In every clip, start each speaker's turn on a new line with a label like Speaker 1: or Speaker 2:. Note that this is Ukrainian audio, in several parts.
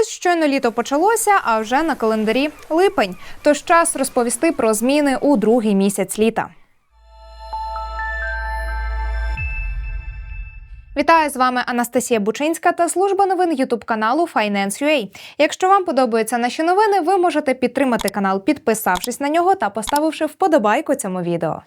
Speaker 1: Ось щойно літо почалося, а вже на календарі липень. Тож час розповісти про зміни у другий місяць літа. Вітаю з вами Анастасія Бучинська та служба новин Ютуб каналу Finance.ua. Якщо вам подобаються наші новини, ви можете підтримати канал, підписавшись на нього та поставивши вподобайку цьому відео.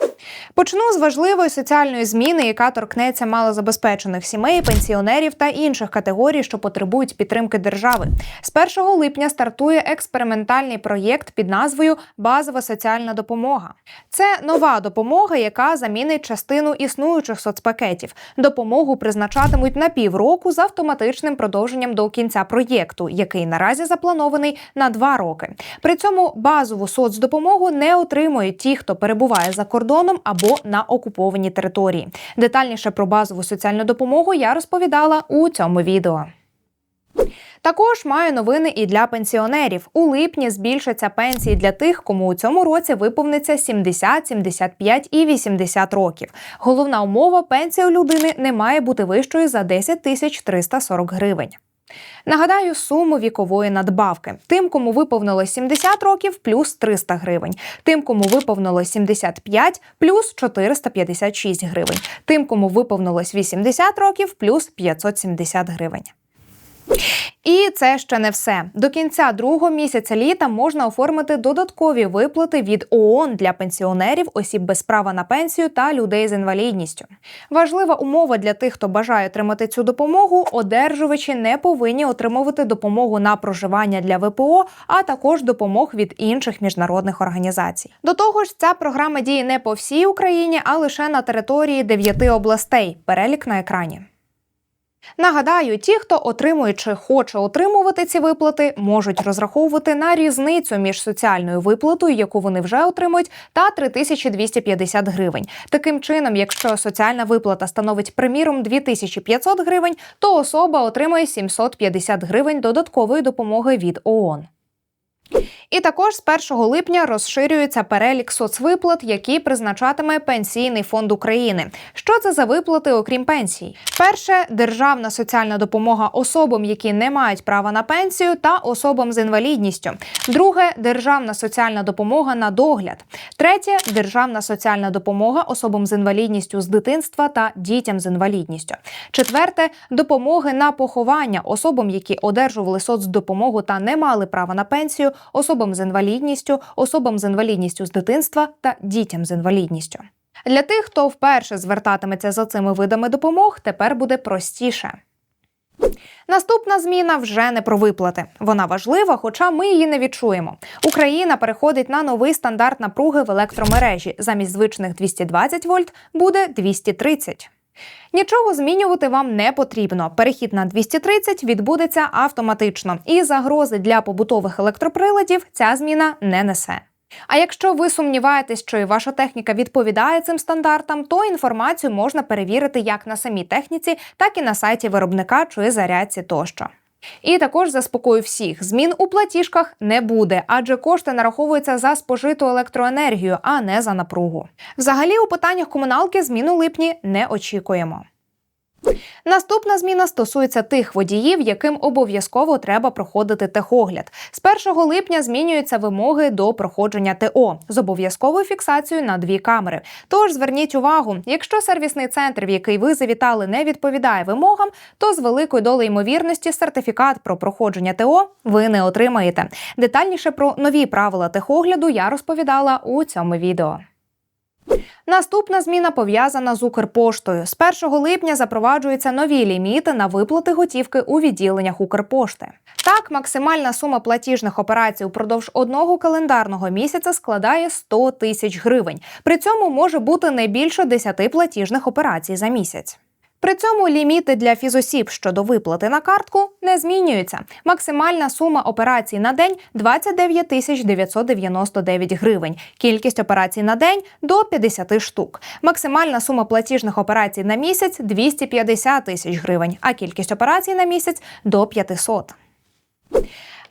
Speaker 1: Почну з важливої соціальної зміни, яка торкнеться малозабезпечених сімей, пенсіонерів та інших категорій, що потребують підтримки держави. З 1 липня стартує експериментальний проєкт під назвою Базова соціальна допомога. Це нова допомога, яка замінить частину існуючих соцпакетів. Допомогу призначатимуть на півроку з автоматичним продовженням до кінця проєкту, який наразі запланований на два роки. При цьому базову соцдопомогу не отримують ті, хто перебуває за кордоном або на окупованій території. Детальніше про базову соціальну допомогу я розповідала у цьому відео. Також маю новини і для пенсіонерів. У липні збільшаться пенсії для тих, кому у цьому році виповниться 70, 75 і 80 років. Головна умова пенсія у людини не має бути вищою за 10 тисяч 340 гривень. Нагадаю, суму вікової надбавки. Тим, кому виповнилось 70 років, плюс 300 гривень. Тим, кому виповнилось 75, плюс 456 гривень. Тим, кому виповнилось 80 років, плюс 570 гривень. І це ще не все. До кінця другого місяця літа можна оформити додаткові виплати від ООН для пенсіонерів, осіб без права на пенсію та людей з інвалідністю. Важлива умова для тих, хто бажає отримати цю допомогу. Одержувачі не повинні отримувати допомогу на проживання для ВПО, а також допомог від інших міжнародних організацій. До того ж, ця програма діє не по всій Україні, а лише на території дев'яти областей. Перелік на екрані. Нагадаю, ті, хто отримує чи хоче отримувати ці виплати, можуть розраховувати на різницю між соціальною виплатою, яку вони вже отримують, та 3250 гривень. Таким чином, якщо соціальна виплата становить приміром 2500 гривень, то особа отримує 750 гривень додаткової допомоги від ООН. І також з 1 липня розширюється перелік соцвиплат, які призначатиме Пенсійний фонд України. Що це за виплати, окрім пенсій? Перше державна соціальна допомога особам, які не мають права на пенсію, та особам з інвалідністю. Друге державна соціальна допомога на догляд. Третє державна соціальна допомога особам з інвалідністю з дитинства та дітям з інвалідністю. Четверте допомоги на поховання особам, які одержували соцдопомогу та не мали права на пенсію, особам з інвалідністю, особам з інвалідністю з дитинства та дітям з інвалідністю. Для тих, хто вперше звертатиметься за цими видами допомог, тепер буде простіше. Наступна зміна вже не про виплати. Вона важлива, хоча ми її не відчуємо. Україна переходить на новий стандарт напруги в електромережі. Замість звичних 220 вольт буде 230. Нічого змінювати вам не потрібно. Перехід на 230 відбудеться автоматично, і загрози для побутових електроприладів ця зміна не несе. А якщо ви сумніваєтесь, що і ваша техніка відповідає цим стандартам, то інформацію можна перевірити як на самій техніці, так і на сайті виробника чи зарядці тощо. І також заспокою всіх, змін у платіжках не буде, адже кошти нараховуються за спожиту електроенергію, а не за напругу. Взагалі, у питаннях комуналки змін у липні не очікуємо. Наступна зміна стосується тих водіїв, яким обов'язково треба проходити техогляд. З 1 липня змінюються вимоги до проходження ТО з обов'язковою фіксацією на дві камери. Тож зверніть увагу, якщо сервісний центр, в який ви завітали, не відповідає вимогам, то з великою долею ймовірності сертифікат про проходження ТО ви не отримаєте. Детальніше про нові правила техогляду я розповідала у цьому відео. Наступна зміна пов'язана з Укрпоштою. З 1 липня запроваджуються нові ліміти на виплати готівки у відділеннях Укрпошти. Так, максимальна сума платіжних операцій упродовж одного календарного місяця складає 100 тисяч гривень. При цьому може бути не більше 10 платіжних операцій за місяць. При цьому ліміти для фізосіб щодо виплати на картку не змінюються. Максимальна сума операцій на день 29 тисяч 999 гривень. Кількість операцій на день до 50 штук. Максимальна сума платіжних операцій на місяць 250 тисяч гривень, а кількість операцій на місяць до 500.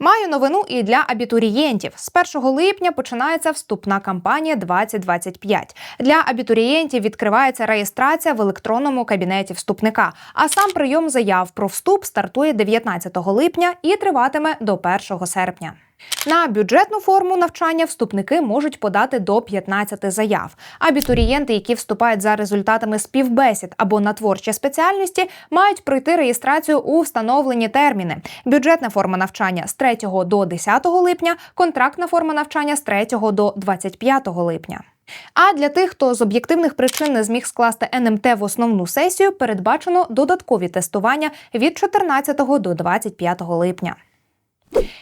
Speaker 1: Маю новину і для абітурієнтів. З 1 липня починається вступна кампанія 2025. Для абітурієнтів відкривається реєстрація в електронному кабінеті вступника. А сам прийом заяв про вступ стартує 19 липня і триватиме до 1 серпня. На бюджетну форму навчання вступники можуть подати до 15 заяв. Абітурієнти, які вступають за результатами співбесід або на творчі спеціальності, мають пройти реєстрацію у встановлені терміни. Бюджетна форма навчання з 3 до 10 липня, контрактна форма навчання з 3 до 25 липня. А для тих, хто з об'єктивних причин не зміг скласти НМТ в основну сесію, передбачено додаткові тестування від 14 до 25 липня.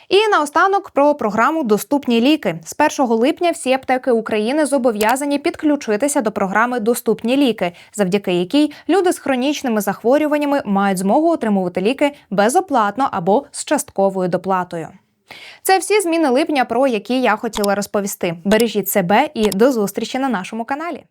Speaker 1: І наостанок про програму Доступні ліки. З 1 липня всі аптеки України зобов'язані підключитися до програми Доступні ліки, завдяки якій люди з хронічними захворюваннями мають змогу отримувати ліки безоплатно або з частковою доплатою. Це всі зміни липня, про які я хотіла розповісти. Бережіть себе і до зустрічі на нашому каналі.